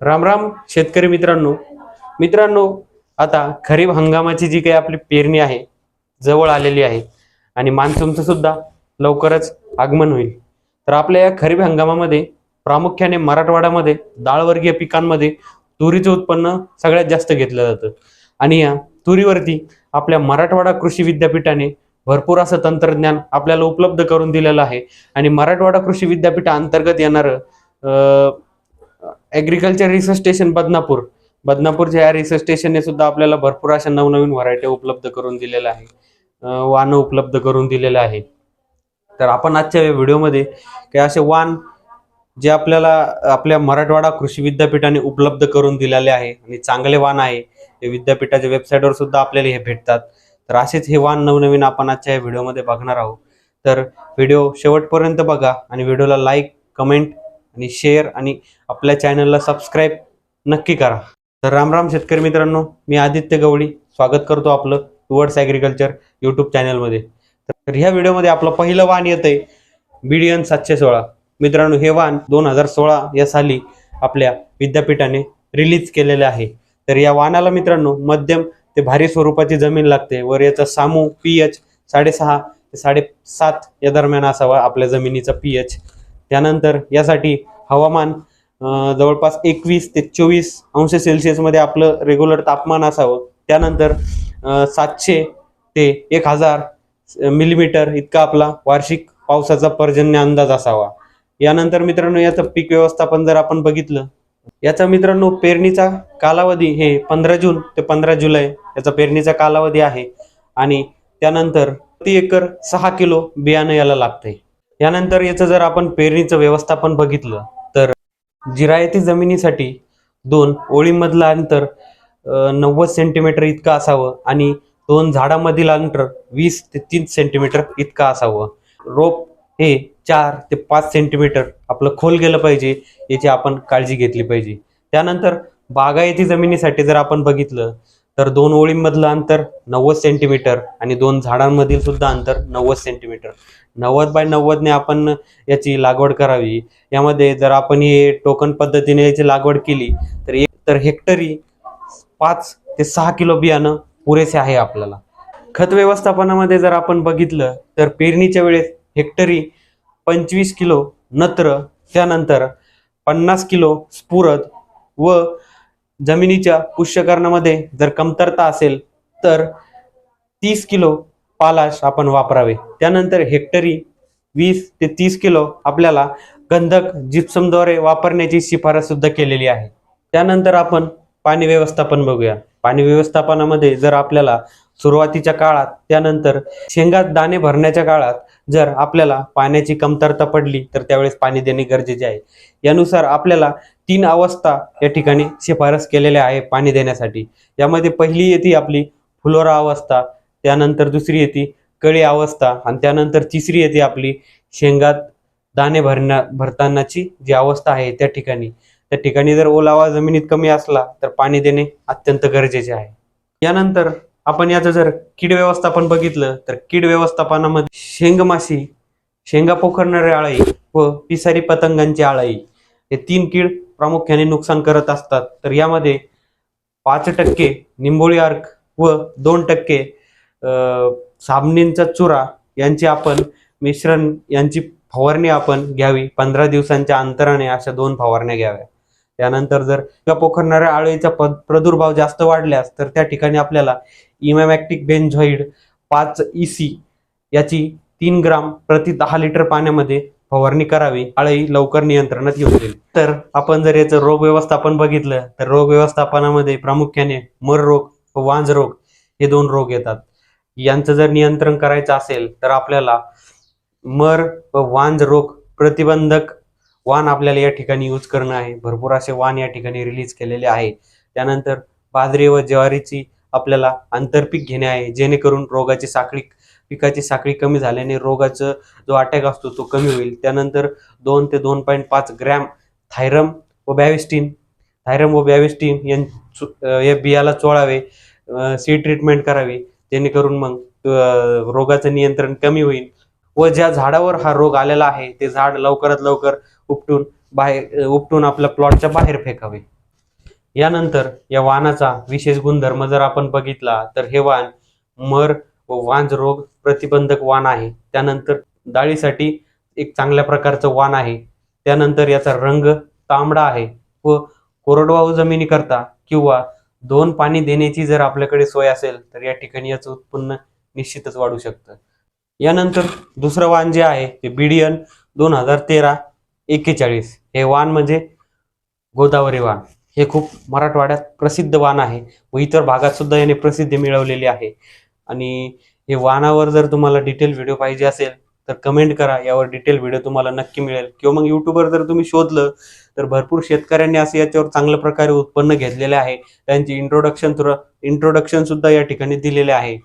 राम राम शेतकरी मित्रांनो. मित्रांनो आता खरीप हंगामाची जी काही आपली पेरणी आहे जवळ आलेली आहे आणि मान्सूनचं सुद्धा लवकरच आगमन होईल. तर आपल्या या खरीप हंगामामध्ये प्रामुख्याने मराठवाड्यामध्ये डाळवर्गीय पिकांमध्ये तुरीचं उत्पन्न सगळ्यात जास्त घेतलं जातं. आणि या तुरीवरती आपल्या मराठवाडा कृषी विद्यापीठाने भरपूर असं तंत्रज्ञान आपल्याला उपलब्ध करून दिलेलं आहे. आणि मराठवाडा कृषी विद्यापीठाअंतर्गत येणारं ॲग्रिकल्चर रिसर्च स्टेशन बदनापूर. बदनापूरच्या या रिसर्च स्टेशनने सुद्धा आपल्याला भरपूर अशा नवनवीन व्हरायटी उपलब्ध करून दिलेल्या आहे. वाण उपलब्ध करून दिलेलं आहे. तर आपण आजच्या व्हिडिओमध्ये काही असे वाण जे आपल्याला आपल्या मराठवाडा कृषी विद्यापीठाने उपलब्ध करून दिलेले आहे आणि चांगले वाण आहे हे विद्यापीठाच्या वेबसाईटवर सुद्धा आपल्याला हे भेटतात. तर असेच हे वाण नवनवीन आपण आजच्या या व्हिडिओमध्ये बघणार आहोत. तर व्हिडिओ शेवटपर्यंत बघा आणि व्हिडिओला लाईक कमेंट आणि शेअर आणि आपल्या चॅनलला सबस्क्राईब नक्की करा. तर राम राम शेतकरी मित्रांनो मी आदित्य गवळी स्वागत करतो आपलं टुवर्ड्स ॲग्रिकल्चर यूट्यूब चॅनलमध्ये तर ह्या व्हिडिओमध्ये आपलं पहिलं वाहन येतंय बीडीएन सातशे सोळा. मित्रांनो हे वाहन दोन हजार सोळा या साली आपल्या विद्यापीठाने रिलीज केलेले आहे. तर या वाहनाला मित्रांनो मध्यम ते भारी स्वरूपाची जमीन लागते. वर याचा सामू पी एच साडेसहा ते साडेसात या दरम्यान असावा आपल्या जमिनीचा पी एच त्यानंतर यासाठी हवामान जवळपास एकवीस ते चोवीस अंश सेल्सिअसमध्ये आपलं रेग्युलर तापमान असावं. त्यानंतर सातशे ते एक हजार मिलीमीटर इतका आपला वार्षिक पावसाचा पर्जन्य अंदाज असावा. यानंतर मित्रांनो याचं पीक व्यवस्थापन जर आपण बघितलं याचा मित्रांनो पेरणीचा कालावधी हे पंधरा जून ते पंधरा जुलै याचा पेरणीचा कालावधी आहे. आणि त्यानंतर प्रति एकर सहा किलो बियाणं याला लागतंय. यानंतर याचं जर आपण पेरणीचं व्यवस्थापन बघितलं तर जिरायती जमिनीसाठी दोन ओळींमधलं अंतर नव्वद सेंटीमीटर इतकं असावं आणि दोन झाडामधील अंतर वीस ते तीस सेंटीमीटर इतकं असावं. रोप हे चार ते पाच सेंटीमीटर आपलं खोल गेलं पाहिजे याची आपण काळजी घेतली पाहिजे. त्यानंतर बागायती जमिनीसाठी जर आपण बघितलं तर दोन ओळींमधलं अंतर नव्वद सेंटीमीटर आणि दोन झाडांमधील सुद्धा अंतर नव्वद सेंटीमीटर नव्वद बाय नव्वदने आपण याची लागवड करावी. यामध्ये जर आपण हे टोकन पद्धतीने याची लागवड केली तर एक तर हेक्टरी पाच ते सहा किलो बियाणं पुरेसे आहे आपल्याला. खत व्यवस्थापनामध्ये जर आपण बघितलं तर पेरणीच्या वेळेस हेक्टरी पंचवीस किलो नत्र त्यानंतर पन्नास किलो स्फुरद व जमिनीच्या पुष्यकरणामध्ये जर कमतरता असेल तर तीस किलो पालाश आपण वापरावे. त्यानंतर हेक्टरी वीस ते तीस किलो आपल्याला गंधक जिप्समद्वारे वापरण्याची शिफारस सुद्धा केलेली आहे. त्यानंतर आपण पाणी व्यवस्थापन बघूया. पाणी व्यवस्थापनामध्ये जर आपल्याला सुरुवातीच्या काळात त्यानंतर शेंगात दाणे भरण्याच्या काळात जर आपल्याला पाण्याची कमतरता पडली तर त्यावेळेस पाणी देणे गरजेचे आहे. यानुसार आपल्याला तीन अवस्था या ठिकाणी शिफारस केलेल्या आहे पाणी देण्यासाठी. यामध्ये पहिली येते आपली फुलोरा अवस्था त्यानंतर दुसरी येते कळी अवस्था आणि त्यानंतर तिसरी येते आपली शेंगात दाणे भरण्या भरतानाची जी अवस्था आहे त्या ठिकाणी. त्या ठिकाणी जर ओलावा जमिनीत कमी असला तर पाणी देणे अत्यंत गरजेचे आहे. यानंतर आपण याचं जर कीड व्यवस्थापन बघितलं तर कीड व्यवस्थापनामध्ये शेंगमाशी शेंगा पोखरणारे आळाई व पिसारी पतंगांची आळाई हे तीन कीड प्रामुख्याने नुकसान करत असतात. तर यामध्ये पाच टक्के निंबोळी अर्क व दोन टक्के साबणींचा चुरा यांची आपण मिश्रण यांची फवारणी आपण घ्यावी. पंधरा दिवसांच्या अंतराने अशा दोन फवारण्या घ्याव्या. त्यानंतर जर किंवा पोखरणाऱ्या आळीचा प प्रादुर्भाव जास्त वाढल्यास तर त्या ठिकाणी आपल्याला इमॅमॅक्टिक बेन्झॉइड पाच सी याची तीन ग्राम प्रति दहा लिटर पाण्यामध्ये फवारणी करावी. आळी लवकर नियंत्रणात येऊ देईल. तर आपण जर याचं रोग व्यवस्थापन बघितलं तर रोग व्यवस्थापनामध्ये प्रामुख्याने मर रोग व वांज रोग हे दोन रोग येतात. यांचं जर नियंत्रण करायचं असेल तर आपल्याला मर व वांज रोग प्रतिबंधक वाण आपल्याला या ठिकाणी यूज करणं आहे. भरपूर असे वाण या ठिकाणी रिलीज केलेले आहे. त्यानंतर बाजरी व ज्वारीची आपल्याला आंतरपीक घेणे आहे जेणेकरून रोगाची साखळी पिकाची साखळी कमी झाल्याने रोगाचा जो अटॅक असतो तो कमी होईल. त्यानंतर दोन ते दोन पॉईंट पाच ग्रॅम थायरम व बॅविस्टीन थायरम व बॅविस्टीन यां या बियाला चोळावे सी ट्रीटमेंट करावी. जेणेकरून मग रोगाचं नियंत्रण कमी होईल व ज्या झाडावर हा रोग आलेला आहे ते झाड लवकरात लवकर उपटून बाहेर उपटून आपल्या प्लॉटच्या बाहेर फेकावे. यानंतर या वाहनाचा विशेष गुणधर्म जर आपण बघितला तर हे वाहन मर व वांज रोग प्रतिबंधक वाण आहे. त्यानंतर डाळीसाठी एक चांगल्या प्रकारचं वाण आहे. त्यानंतर याचा रंग तांबडा आहे व कोरडवाहू जमिनीकरता किंवा दोन पाणी देण्याची जर आपल्याकडे सोय असेल तर या ठिकाणी याचं उत्पन्न निश्चितच वाढू शकतं. यानंतर दुसरं वाण जे आहे ते बीडीएन दोन हजार तेरा एक्केचाळीस. हे वाण म्हणजे गोदावरी वाण हे खूप मराठवाड्यात प्रसिद्ध वाण आहे. व इतर भागात सुद्धा याने प्रसिद्धी मिळवलेली आहे. आणि हे वाणावर जर तुम्हाला डिटेल व्हिडिओ पाहिजे असेल तर कमेंट करा. यावर डिटेल व्हिडिओ तुम्हाला नक्की मिळेल. किंवा मग युट्यूबवर जर तुम्ही शोधलं तर भरपूर शेतकऱ्यांनी असं याच्यावर चांगल्या प्रकारे उत्पन्न घेतलेले आहे. त्यांची इंट्रोडक्शन थोडं इंट्रोडक्शन सुद्धा या ठिकाणी दिलेले आहे.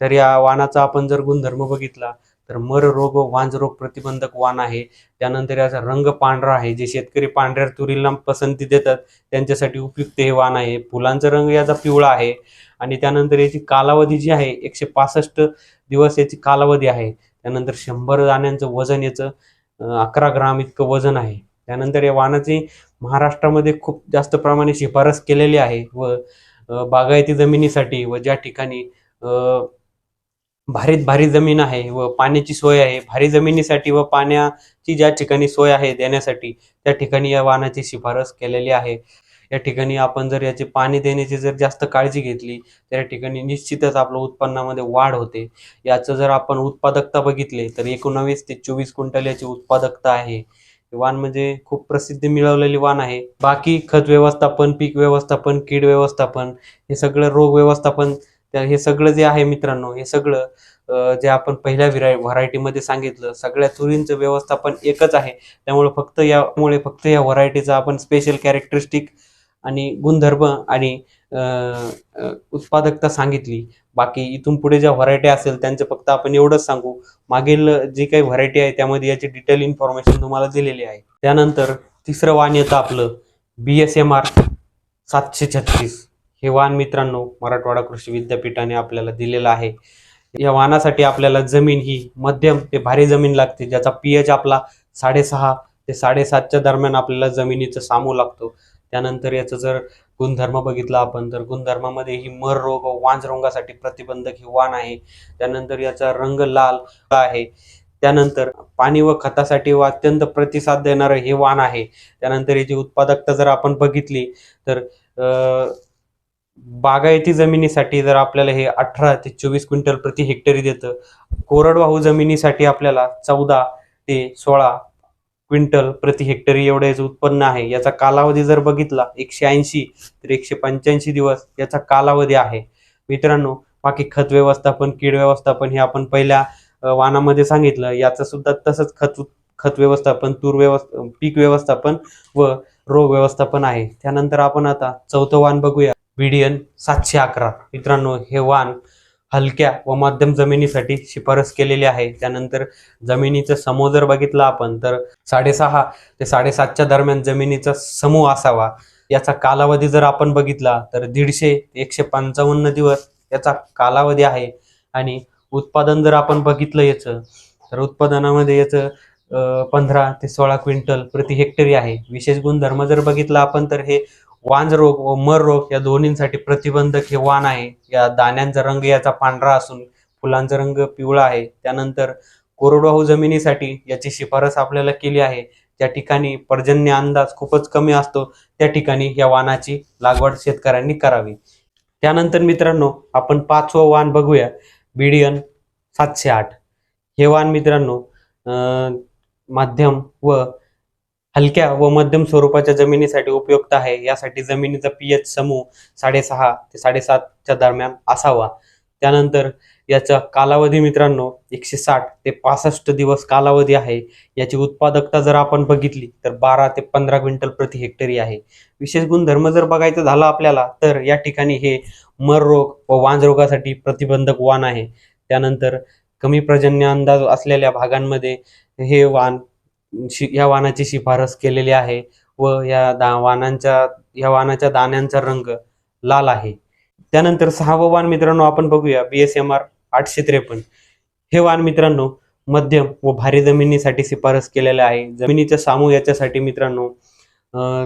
तर या वाणाचा आपण जर गुणधर्म बघितला तर मर रोग व वांज रोग प्रतिबंधक वाण आहे. त्यानंतर याचा रंग पांढरा आहे. जे शेतकरी पांढऱ्या तुरीला पसंती देतात त्यांच्यासाठी उपयुक्त हे वाण आहे. फुलांचा रंग याचा पिवळा आहे. आणि त्यानंतर याची कालावधी जी आहे एकशे पासष्ट दिवस याची कालावधी आहे. त्यानंतर शंभर दाण्यांचं वजन याचं अकरा ग्राम इतकं वजन आहे. त्यानंतर या वाहनाची महाराष्ट्रामध्ये खूप जास्त प्रमाणे शिफारस केलेली आहे व बागायती जमिनीसाठी व ज्या ठिकाणी भारीत भारी जमीन आहे व पाण्याची सोय आहे भारी जमिनीसाठी व पाण्याची ज्या ठिकाणी सोय आहे देण्यासाठी त्या ठिकाणी या वाहनाची शिफारस केलेली आहे. या ठिकाणी आपण जर याचे पाणी देण्याची जर जास्त काळजी घेतली तर या ठिकाणी निश्चितच आपलं उत्पन्नामध्ये वाढ होते. याचं जर आपण उत्पादकता बघितली तर एकोणावीस ते चोवीस क्विंटल याची उत्पादकता आहे. वाण म्हणजे खूप प्रसिद्धी मिळवलेली वाण आहे. बाकी खत व्यवस्थापन पीक व्यवस्थापन कीड व्यवस्थापन हे सगळं रोग व्यवस्थापन हे सगळं जे आहे मित्रांनो हे सगळं जे आपण पहिल्या विरा व्हरायटीमध्ये सांगितलं सगळ्या तुरींचं व्यवस्थापन एकच आहे. त्यामुळे फक्त यामुळे फक्त या व्हरायटीचा आपण स्पेशल कॅरेक्टरिस्टिक आणि गुणधर्म आणि उत्पादकता सांगितली. बाकी इथून पुढे ज्या व्हरायटी असेल त्यांचं फक्त आपण एवढंच सांगू. मागील जी काही व्हरायटी आहे त्यामध्ये याची डिटेल इन्फॉर्मेशन तुम्हाला दिलेली आहे. त्यानंतर तिसरं वाण येतं आपलं बी एस एम आर सातशे छत्तीस. हे वाण मित्रांनो मराठवाडा कृषी विद्यापीठाने आपल्याला दिलेलं आहे. या वाहनासाठी आपल्याला जमीन ही मध्यम ते भारी जमीन लागते ज्याचा पीएच आपला साडेसहा ते साडेसातच्या दरम्यान आपल्याला जमिनीचं सामू लागतो. त्यानंतर याचं जर गुणधर्म बघितला आपण तर गुणधर्मामध्ये ही मर रोग व प्रतिबंधक ही वाण आहे. त्यानंतर याचा रंग लाल आहे. त्यानंतर पाणी व खतासाठी व अत्यंत प्रतिसाद देणारं हे वाण आहे. त्यानंतर याची उत्पादकता जर आपण बघितली तर बागायती जमिनीसाठी जर आपल्याला हे अठरा ते चोवीस क्विंटल प्रति हेक्टरी देतं. कोरडवाहू जमिनीसाठी आपल्याला चौदा ते सोळा क्विंटल प्रति हेक्टरी एवढं याचं उत्पन्न आहे. याचा कालावधी जर बघितला एकशे ऐंशी तर एकशे पंच्याऐंशी दिवस याचा कालावधी आहे. मित्रांनो बाकी खत व्यवस्थापन कीड व्यवस्थापन हे आपण पहिल्या वानामध्ये सांगितलं. याचं सुद्धा तसंच खत खत व्यवस्थापन तूर व्यवस्था पीक व्यवस्थापन व रोग व्यवस्थापन आहे. त्यानंतर आपण आता चौथं वाण बघूया. बीडीएन सातशे अकरा. मित्रांनो हे वाण हलक्या व मध्यम जमिनीसाठी शिफारस केलेली आहे. त्यानंतर जमिनीचा समूह जर बघितला आपण तर साडेसहा ते साडेसातच्या दरम्यान जमिनीचा समूह असावा. याचा कालावधी जर आपण बघितला तर दीडशे ते एकशे पंचावन्न दिवस याचा कालावधी आहे. आणि उत्पादन जर आपण बघितलं याचं तर उत्पादनामध्ये याचं पंधरा ते सोळा क्विंटल प्रति हेक्टरी आहे. विशेष गुणधर्म जर बघितला आपण तर हे वांजरोग व मर रोग या दोन्हींसाठी प्रतिबंधक हे वाण आहे. या दाण्यांचा रंग याचा पांढरा असून फुलांचा रंग पिवळा आहे. त्यानंतर कोरडवाहू जमिनीसाठी याची शिफारस आपल्याला केली आहे. ज्या ठिकाणी पर्जन्य अंदाज खूपच कमी असतो त्या ठिकाणी या वाणाची लागवड शेतकऱ्यांनी करावी. त्यानंतर मित्रांनो आपण पाचवं वाण बघूया. बीडीएन सातशे आठ. हे वाण मित्रांनो माध्यम मध्यम व हलक्या व मध्यम स्वरूपाच्या जमिनीसाठी उपयुक्त आहे. यासाठी जमिनीचा पीएच समूह साडेसहा ते साडेसातच्या दरम्यान असावा. त्यानंतर याचा कालावधी मित्रांनो एकशे साठ ते पासष्ट दिवस कालावधी आहे. याची उत्पादकता जर आपण बघितली तर बारा ते पंधरा क्विंटल प्रति हेक्टरी आहे. विशेष गुणधर्म जर बघायचं झालं आपल्याला तर या ठिकाणी हे मर रोग व वांजरोगासाठी प्रतिबंधक वाण आहे. त्यानंतर कमी पर्जन्य अंदाज असलेल्या भागांमध्ये हे वाण शि या वाणाची शिफारस केलेली आहे व या दा वाणांच्या या वाणाच्या दाण्यांचा रंग लाल आहे. त्यानंतर सहावं वाण मित्रांनो आपण बघूया बी एस एम आर आठशे त्रेपन्न. हे वाण मित्रांनो मध्यम व भारी जमिनीसाठी शिफारस केलेले आहे. जमिनीच्या सामू याच्यासाठी मित्रांनो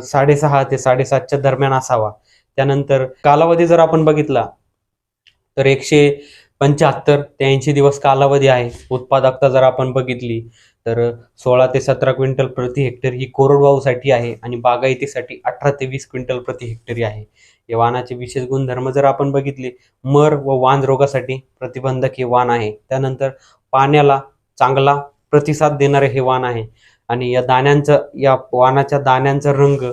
साडेसहा ते साडेसातच्या दरम्यान असावा. त्यानंतर कालावधी जर आपण बघितला तर एकशे पंच्याहत्तर ते ऐंशी दिवस कालावधी आहे. उत्पादकता जर आपण बघितली तर सोळा ते सतरा क्विंटल प्रति हेक्टर ही कोरडवाहूसाठी आहे आणि बागायतीसाठी अठरा ते वीस क्विंटल प्रति हेक्टरी आहे. या वाहनाचे विशेष गुणधर्म जर आपण बघितले मर व वान रोगासाठी प्रतिबंधक हे वाण आहे. त्यानंतर पाण्याला चांगला प्रतिसाद देणारे हे वाण आहे. आणि या दाण्यांचं या वाणाच्या दाण्यांचा रंग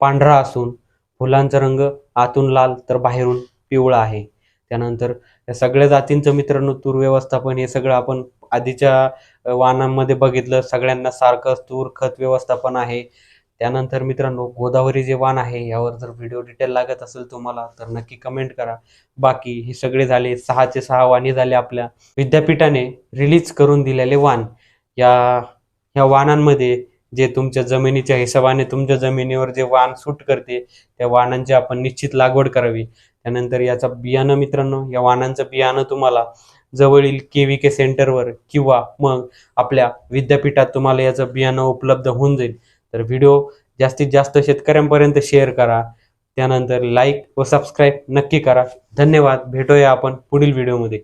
पांढरा असून फुलांचा रंग आतून लाल तर बाहेरून पिवळा आहे. त्यानंतर या सगळ्या जातींचं मित्रांनो तूर व्यवस्थापन हे सगळं आपण आधीच्या वाहनांमध्ये बघितलं सगळ्यांना सारखं तूर खत व्यवस्थापन आहे. त्यानंतर मित्रांनो गोदावरी जे वाण आहे यावर जर व्हिडिओ डिटेल लागत असेल तुम्हाला तर नक्की कमेंट करा. बाकी हे सगळे झाले सहाचे सहा वाणी झाले आपल्या विद्यापीठाने रिलीज करून दिलेले वाण. या ह्या वाणांमध्ये जे तुमच्या जमिनीच्या हिशोबाने तुमच्या जमिनीवर जे वाण सूट करते त्या वाणांची आपण निश्चित लागवड करावी. त्यानंतर याचा बियाणं मित्रांनो या वाणांचं बियाणं तुम्हाला जवळील के व्ही के सेंटरवर किंवा मग आपल्या विद्यापीठात तुम्हाला याचं बियाणं उपलब्ध होऊन जाईल. तर व्हिडिओ जास्तीत जास्त शेतकऱ्यांपर्यंत शेअर करा. त्यानंतर लाईक व सबस्क्राईब नक्की करा. धन्यवाद. भेटूया आपण पुढील व्हिडिओमध्ये.